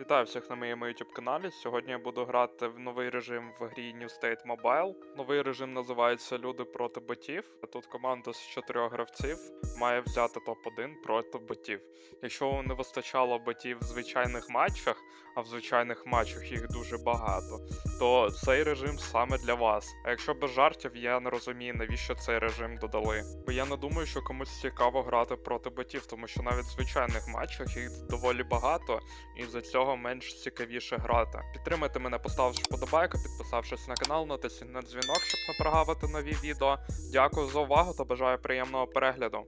Вітаю всіх на моєму YouTube каналі. Сьогодні я буду грати в новий режим в грі New State Mobile. Новий режим називається Люди проти ботів. Тут команда з чотирьох гравців має взяти топ-1 проти ботів. Якщо не вистачало ботів в звичайних матчах, а в звичайних матчах їх дуже багато, то цей режим саме для вас. А якщо без жартів, я не розумію, навіщо цей режим додали. Бо я не думаю, що комусь цікаво грати проти ботів, тому що навіть в звичайних матчах їх доволі багато, і за цього менш цікавіше грати. Підтримайте мене, поставивши вподобайку, підписавшись на канал, натисніть на дзвінок, щоб не прогавити нові відео. Дякую за увагу та бажаю приємного перегляду.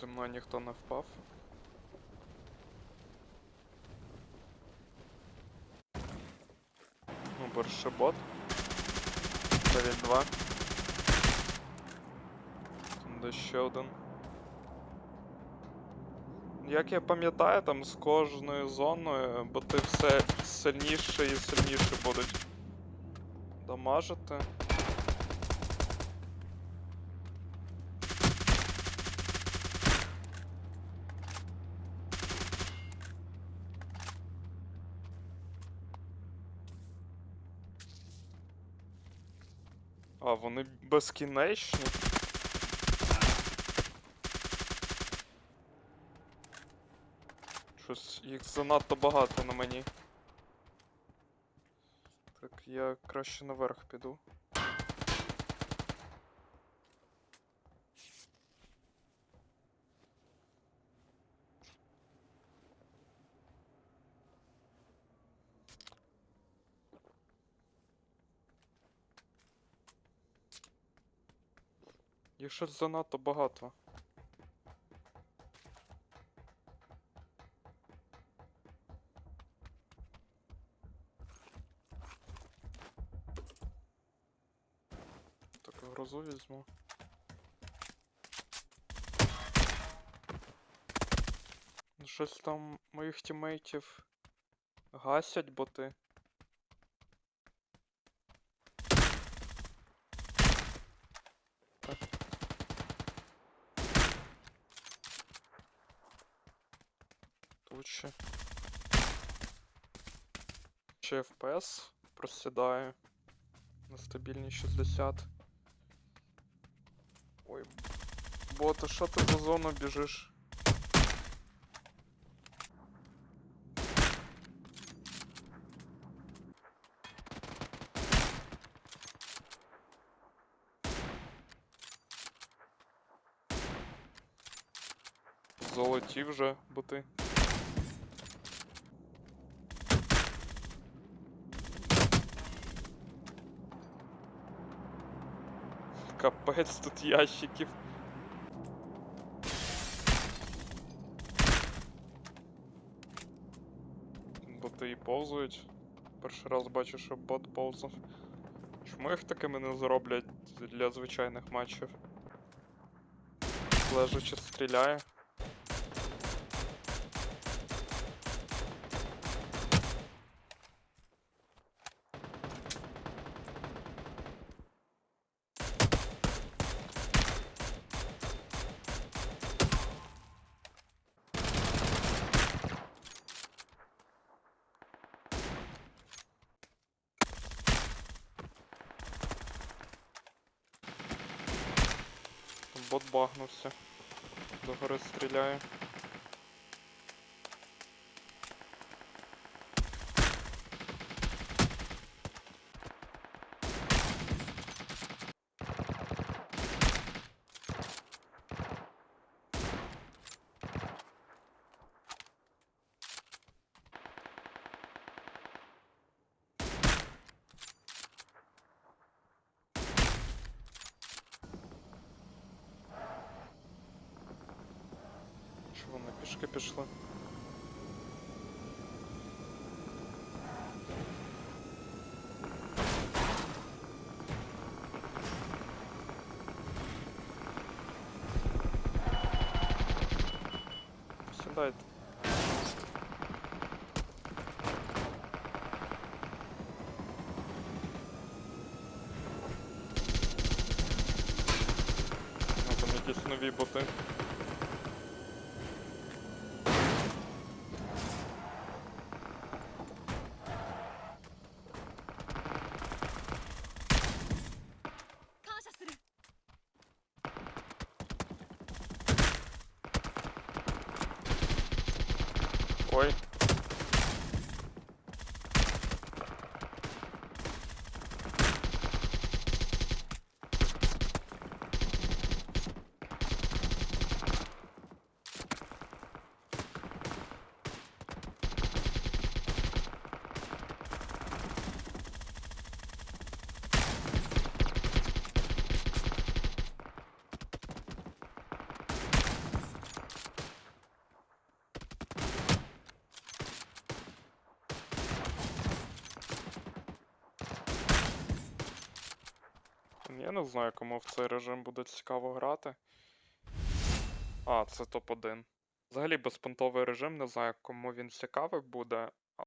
Зі мною ніхто не впав. Ну, перший бот. 9-2. Де ще один. Як я пам'ятаю, там з кожною зоною боти все сильніше і сильніше будуть дамажити. А, вони безкінечні. Щось їх занадто багато на мені. Так, я краще наверх піду. Їх щось занадто багато. Так, грозу візьму. Щось там моїх тімейтів гасять боти. Так. Тут ще. Ще FPS просідає на стабільні 60. Бота, що ти за зону біжиш? Золоті вже боти. Капець тут ящиків. Боти і повзують. Перший раз бачу, що бот повзав. Чому їх такими не зроблять для звичайних матчів? Лежачи стріляє. Бот багнувся. Догори стріляє. пішки пішли? Сідайте. якісь нові боти. quite. Я не знаю, кому в цей режим буде цікаво грати. А, це топ-1. Взагалі безпонтовий режим, не знаю, кому він цікавий буде.